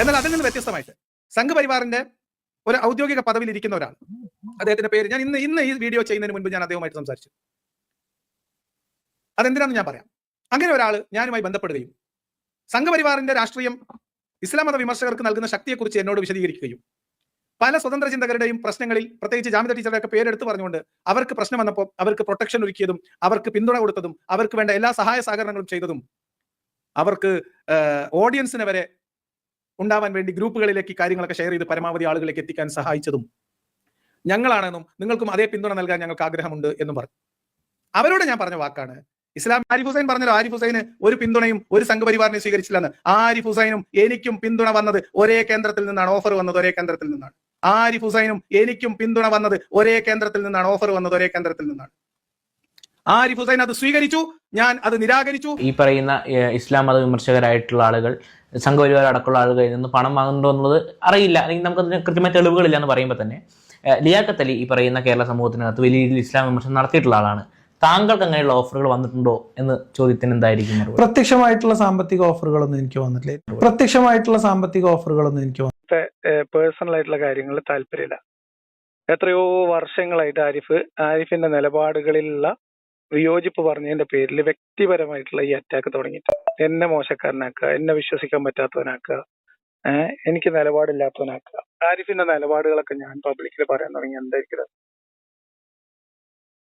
എന്നാൽ അതിൽ നിന്ന് വ്യത്യസ്തമായിട്ട് സംഘപരിവാറിന്റെ ഒരു ഔദ്യോഗിക പദവിയിൽ ഇരിക്കുന്ന ഒരാൾ. അദ്ദേഹത്തിന്റെ പേര് ഞാൻ ഇന്ന് ഇന്ന് ഈ വീഡിയോ ചെയ്യുന്നതിന് മുൻപ് ഞാൻ അദ്ദേഹവുമായിട്ട് സംസാരിച്ചു. അതെന്തിനാണെന്ന് ഞാൻ പറയാം. അങ്ങനെ ഒരാൾ ഞാനുമായി ബന്ധപ്പെടുകയും സംഘപരിവാറിന്റെ രാഷ്ട്രീയം ഇസ്ലാം മത വിമർശകർക്ക് നൽകുന്ന ശക്തിയെക്കുറിച്ച് എന്നോട് വിശദീകരിക്കുകയും പല സ്വതന്ത്ര ചിന്തകരുടെയും പ്രശ്നങ്ങളിൽ പ്രത്യേകിച്ച് ജാമ്യത ടീച്ചറുടെ ഒക്കെ പേരെടുത്ത് പറഞ്ഞുകൊണ്ട് അവർക്ക് പ്രശ്നം വന്നപ്പോൾ അവർക്ക് പ്രൊട്ടക്ഷൻ ഒരുക്കിയതും അവർക്ക് പിന്തുണ കൊടുത്തതും അവർക്ക് വേണ്ട എല്ലാ സഹായ സഹകരണങ്ങളും ചെയ്തതും അവർക്ക് ഓഡിയൻസിനെ വരെ ഉണ്ടാവാൻ വേണ്ടി ഗ്രൂപ്പുകളിലേക്ക് കാര്യങ്ങളൊക്കെ ഷെയർ ചെയ്ത് പരമാവധി ആളുകളിലേക്ക് എത്തിക്കാൻ സഹായിച്ചതും ഞങ്ങളാണെന്നും നിങ്ങൾക്കും അതേ പിന്തുണ നൽകാൻ ഞങ്ങൾക്ക് ആഗ്രഹമുണ്ട് എന്നും പറഞ്ഞു. അവരോട് ഞാൻ പറഞ്ഞ വാക്കാണ്. ഇസ്ലാം ആരിഫ് ഹുസൈൻ പറഞ്ഞല്ലോ ആരിഫ് ഹുസൈന് ഒരു പിന്തുണയും ഒരു സംഘപരിവാറിനെ സ്വീകരിച്ചില്ലെന്ന് ആരിഫ് ഹുസൈനും എനിക്കും പിന്തുണ വന്നത് ഒരേ കേന്ദ്രത്തിൽ നിന്നാണ് ഓഫർ വന്നത് ഒരേ കേന്ദ്രത്തിൽ നിന്നാണ്. ആരിഫ് ഹുസൈനും എനിക്കും പിന്തുണ വന്നത് ഒരേ കേന്ദ്രത്തിൽ നിന്നാണ് ഓഫർ വന്നത് ഒരേ കേന്ദ്രത്തിൽ നിന്നാണ്. ആരിഫ് ഹുസൈൻ അത് സ്വീകരിച്ചു ഞാൻ അത് നിരാകരിച്ചു. ഈ പറയുന്ന ഇസ്ലാം മത വിമർശകരായിട്ടുള്ള ആളുകൾ സംഘപരിവാർ അടക്കമുള്ള ആളുകളിൽ നിന്ന് പണം വാങ്ങുന്നുണ്ടോ എന്നുള്ളത് അറിയില്ല. അല്ലെങ്കിൽ നമുക്ക് അതിന് കൃത്യമായ തെളിവുകളില്ല എന്ന് പറയുമ്പോൾ തന്നെ ലിയാക്കത്ത് ലിയാഖത്ത് അലി ഈ പറയുന്ന കേരള സമൂഹത്തിനകത്ത് വലിയ രീതിയിൽ ഇസ്ലാം വിമർശനം നടത്തിയിട്ടുള്ള ആളാണ്. താങ്കൾക്ക് അങ്ങനെയുള്ള ഓഫറുകൾ വന്നിട്ടുണ്ടോ എന്ന് ചോദ്യത്തിന് എന്തായിരിക്കും പ്രത്യക്ഷമായിട്ടുള്ള സാമ്പത്തിക ഓഫറുകളൊന്നും എനിക്ക് വന്നിട്ടില്ല. പ്രത്യക്ഷമായിട്ടുള്ള സാമ്പത്തിക ഓഫറുകളൊന്നും എനിക്ക് വന്നിട്ടില്ല. പേഴ്സണൽ ആയിട്ടുള്ള കാര്യങ്ങളിൽ താല്പര്യമില്ല. എത്രയോ വർഷങ്ങളായിട്ട് ആരിഫ് ആരിഫിന്റെ നിലപാടുകളിലുള്ള വിയോജിപ്പ് പറഞ്ഞതിന്റെ പേരിൽ വ്യക്തിപരമായിട്ടുള്ള ഈ അറ്റാക്ക് തുടങ്ങിയിട്ട്. എന്നെ മോശക്കാരനാക്കുക എന്നെ വിശ്വസിക്കാൻ പറ്റാത്തവനാക്കുക ഏഹ് എനിക്ക് നിലപാടില്ലാത്തവനാക്കുക. ആരിഫിന്റെ നിലപാടുകളൊക്കെ ഞാൻ പബ്ലിക്കിൽ പറയാൻ തുടങ്ങി. എന്തായിരിക്കും